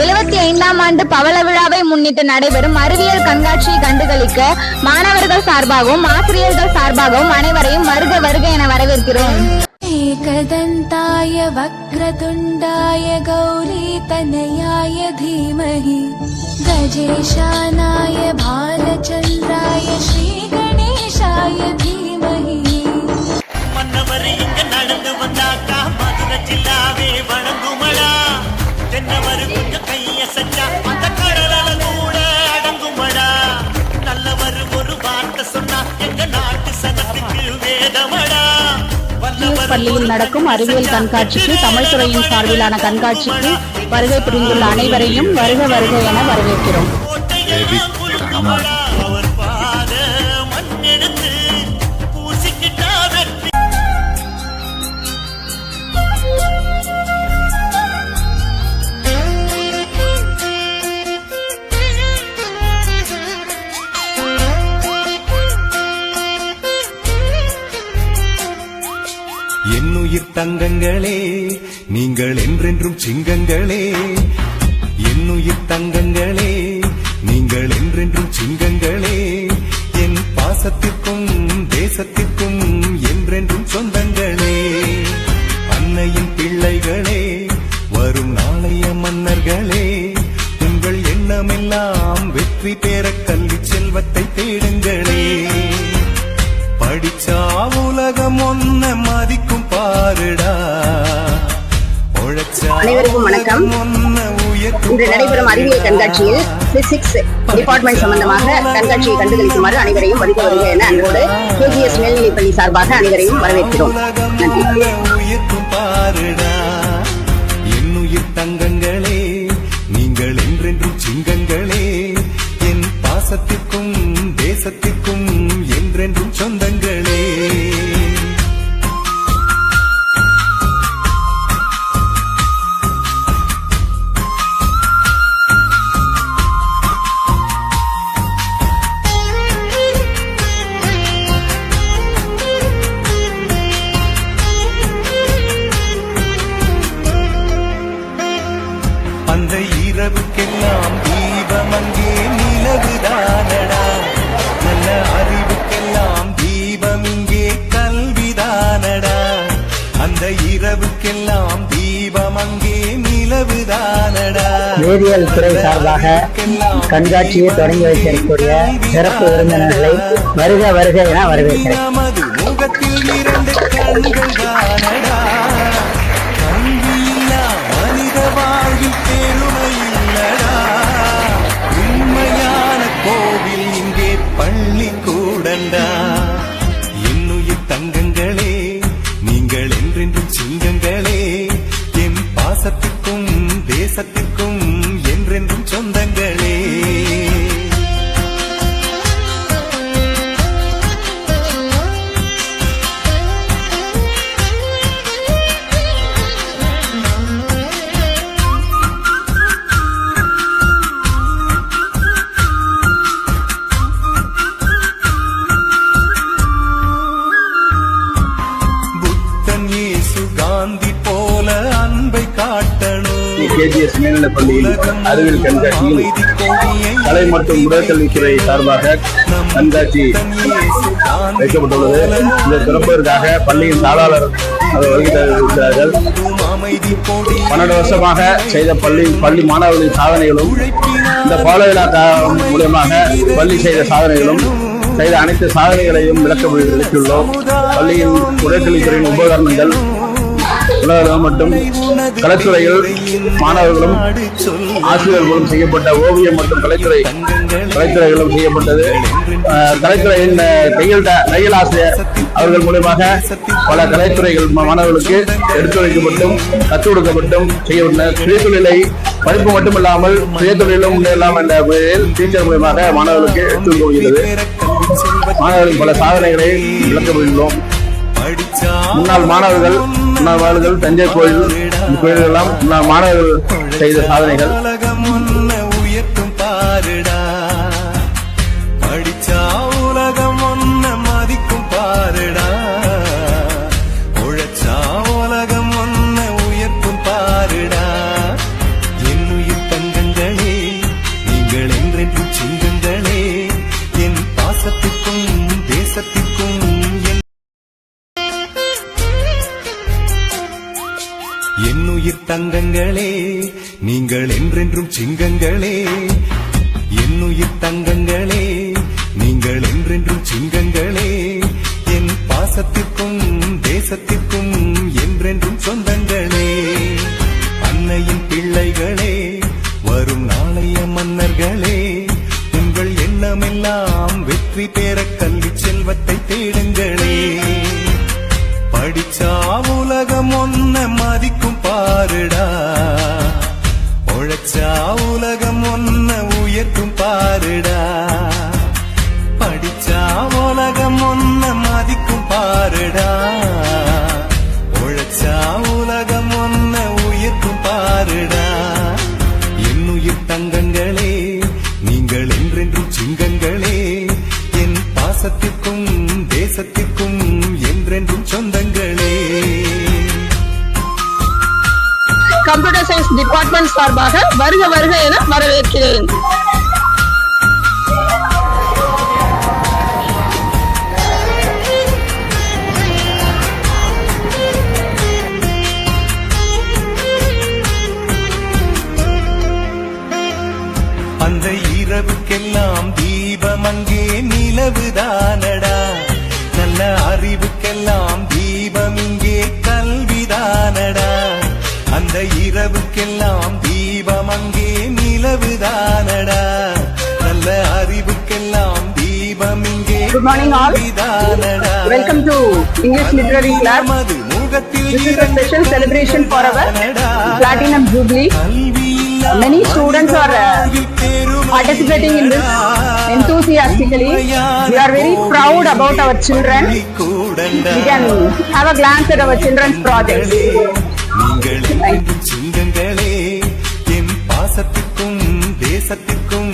எழுபத்தி ஐந்தாம் ஆண்டு பவள விழாவை முன்னிட்டு நடைபெறும் அறிவியல் கண்காட்சியை கண்டுகளிக்க மாணவர்கள் சார்பாகவும் ஆசிரியர்கள் சார்பாகவும் அனைவரையும் வருக வருக என வரவேற்கிறோம். ஏகதந்தாய வக்ரதுண்டாய கௌரி தனயாய தீமஹி கஜேஷானாய பாலச்சந்திராய ஸ்ரீ கணேஷாய தீமகி. மன்னவர் இங்க நடந்து வந்தாக்கா மதுரை ஜில்லாவே வணங்குமலா தென்னவர் கொஞ்சம் கைய அந்த கூட அடங்குமடா நல்லவர் ஒரு வார்த்தை சொன்னா எங்க நாட்டு சனத்துக்கு வேதமடா பள்ளியில் நடக்கும் அறிவியல் கண்காட்சிக்கு தமிழ் துறையின் சார்பிலான கண்காட்சிக்கு வருகை புரிந்துள்ள அனைவரையும் வருக வருக என வரவேற்கிறோம். தங்கங்களே நீங்கள் என்றென்றும் சிங்கங்களே. என்னுயிர் தங்கங்களே இன்று நடைபெறும் அறிவியல் கண்காட்சியில் பிசிக்ஸ் டிபார்ட்மெண்ட் சம்பந்தமாக கண்காட்சியை கண்டுகளிக்குமாறு அனைவரையும் வருக வருக என அன்போடு கேஜிஎஸ் மேல்நிலைப்பள்ளி சார்பாக அனைவரையும் வரவேற்கிறோம். நன்றி. தங்கங்களே. வேதியியல் துறை சார்பாக கண்காட்சியை தொடங்கி வைத்திருக்கக்கூடிய சிறப்பு விருந்தினர்களை வருக வருக என வரவேற்கிறேன். கேஜிஎஸ் பள்ளியில் அறிவியல் கண்காட்சியில் கலை மற்றும் உடற்கல்வித்துறை சார்பாக கண்காட்சி வைக்கப்பட்டுள்ளது. இந்த திறப்பதற்காக பள்ளியின் தாளாளர் அதை வருகை தந்திருக்கிறார்கள் பன்னெண்டு வருஷமாக செய்த பள்ளி பள்ளி மாணவர்களின் சாதனைகளும் இந்த பாலவிழா மூலியமாக பள்ளி செய்த சாதனைகளும் செய்த அனைத்து சாதனைகளையும் விளக்க விளக்கியுள்ளோம். பள்ளியின் உடற்கல்வித்துறையின் உபகரணங்கள் உலகம் மற்றும் கலைத்துறையில் மாணவர்களும் ஆசிரியர்களும் செய்யப்பட்ட ஓவியம் மற்றும் கலைத்துறை கலைத்துறைகளும் செய்யப்பட்டது. கலைத்துறையின் தையல் தையல் ஆசிரியர் அவர்கள் மூலியமாக பல கலைத்துறைகள் மாணவர்களுக்கு மாணவர்களுக்கு எடுத்துரைக்கப்பட்டும் கற்றுக் கொடுக்கப்பட்டும் செய்யப்பட்ட சுயதொழிலை படிப்பு மட்டுமில்லாமல் சுயதொழிலும் முன்னேறலாம் என்ற முறையில் டீச்சர் மூலியமாக மாணவர்களுக்கு எடுத்துக் போகிறது மாணவர்களின் பல சாதனைகளை விளக்கப்பட்டுள்ளோம் முன்னாள் மாணவர்கள் முன்னாள் மாணவர்கள் தஞ்சை கோயில் கோயில்கள் எல்லாம் முன்னாள் மாணவர்கள் செய்த சாதனைகள். தங்கங்களே நீங்கள் என்றென்றும் சிங்கங்களே. என்னுயிர் தங்கங்களே நீங்கள் என்றென்றும் சிங்கங்களே. என் பாசத்திற்கும் தேசத்திற்கும் என்றென்றும் சொந்தங்களே. அன்னையின் பிள்ளைகளே வரும் நாளைய மன்னர்களே. உங்கள் எண்ணமெல்லாம் வெற்றி பெற கல்வி செல்வத்தை தேடுங்களே. படிச்சா உலகம் ஒன்ன மதிக்கும். பாருடா. உழைச்சா டிபார்ட்மெண்ட் சார்பாக வருக வருக என வரவேற்கிறேன். இங்கே Good morning all. கல்விதானடா Welcome to English Literary Club. நமது முகத்தில் This is a special celebration for our. Platinum Jubilee. Many students are uh, participating in this enthusiastically. We are very proud about our children. We can have a glance at our children's projects. சிங்கங்களே என் பாசத்திற்கும் தேசத்திற்கும்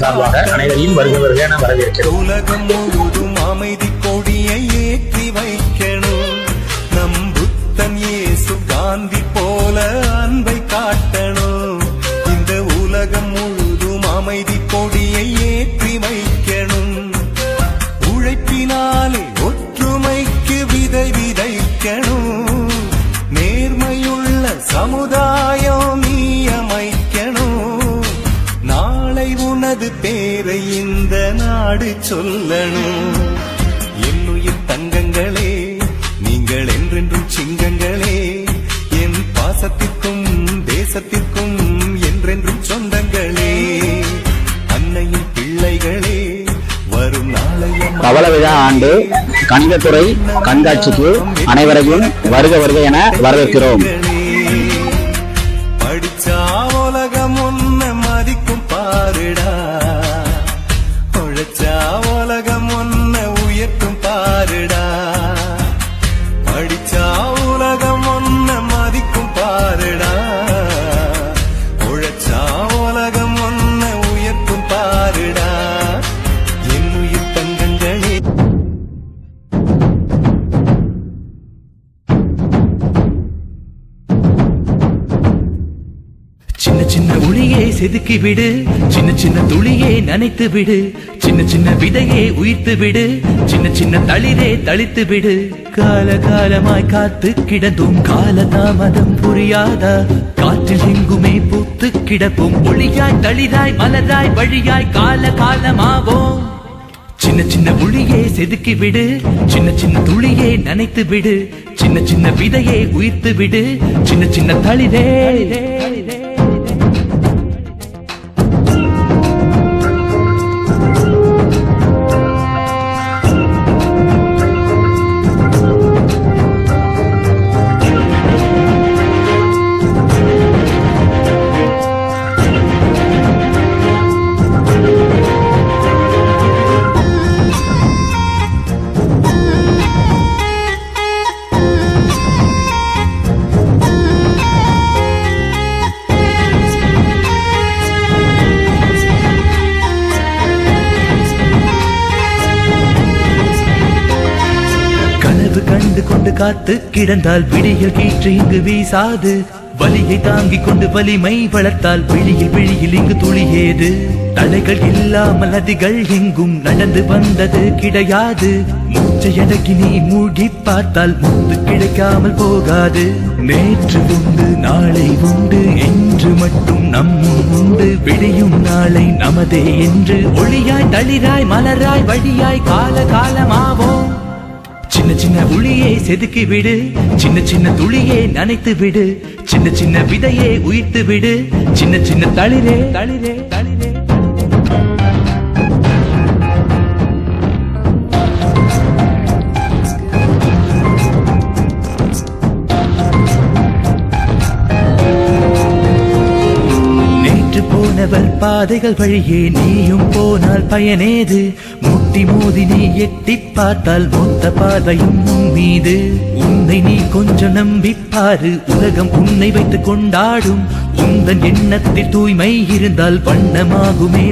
சார்பாக அனைவரையும் வருக வருக என வரவேற்கிறோம். உலகம் முழுவதும் அமைதி உனது பேரை இந்த நாடு சொல்லணும். என்னுயிர் தங்கங்களே நீங்கள் என்றென்றும் சிங்கங்களே. என் பாசத்திற்கும் தேசத்திற்கும் என்றென்றும் சொந்தங்களே. அன்னையின் பிள்ளைகளே வரும் நாளைய பவள விழா ஆண்டு கணிதத்துறை கண்காட்சிக்கு அனைவரையும் வருக வருக என வரவேற்கிறோம். படிச்சா செதுக்கி விடு. சின்ன சின்ன துளியே நனைத்து விடு. சின்ன சின்ன விதையே உயிர்த்து விடு. சின்ன சின்ன தளிரே தளித்து விடு. கால காலமாய் காத்து கிடந்தும் கால தாமதம் புரியாதா? காற்றில் எங்குமே பூத்து கிடப்போம் ஒளியாய் தளிராய் மலராய் வழியாய் கால காலமாவோம் சின்ன சின்ன ஒளியே செதுக்கி விடு. சின்ன சின்ன துளியே நனைத்து விடு. சின்ன சின்ன விதையே உயிர்த்து விடு. சின்ன சின்ன தளிரே. காத்து கிடந்தால் விடியில் கீற்று இங்கு வீசாது. வலியை தாங்கிக் கொண்டு வலிமை வளர்த்தால் விழியில் விழியில் இங்கு துளியேது. தலைகள் இல்லாமல் நதிகள் எங்கும் நடந்து வந்தது கிடையாது. மூச்சையடக்கி நீ மூடி பார்த்தால் முத்து கிடைக்காமல் போகாது. நேற்று உண்டு நாளை உண்டு என்று மட்டும் நம்மும் உண்டு. விடியும் நாளை நமதே என்று ஒளியாய் தளிராய் மலராய் வழியாய் கால காலமாவோம் சின்ன சின்ன உளியை செதுக்கி விடு. சின்ன சின்ன துளியே நனைத்து விடு. சின்ன சின்ன விதையே உயிர்த்து விடு. சின்ன சின்ன தளிரே தளிரே தளிரே. நேற்று போனவர் பாதைகள் வழியே நீயும் போனால் பயனேது. முட்டி மோதி நீ எட்டி பார்த்தால் மொத்த பார்வையும் உன் மீது. உன்னை நீ கொஞ்சம் நம்பி பாரு உலகம் உன்னை வைத்து கொண்டாடும். உந்தன் எண்ணத்தில் தூய்மை இருந்தால் வண்ணமாகுமே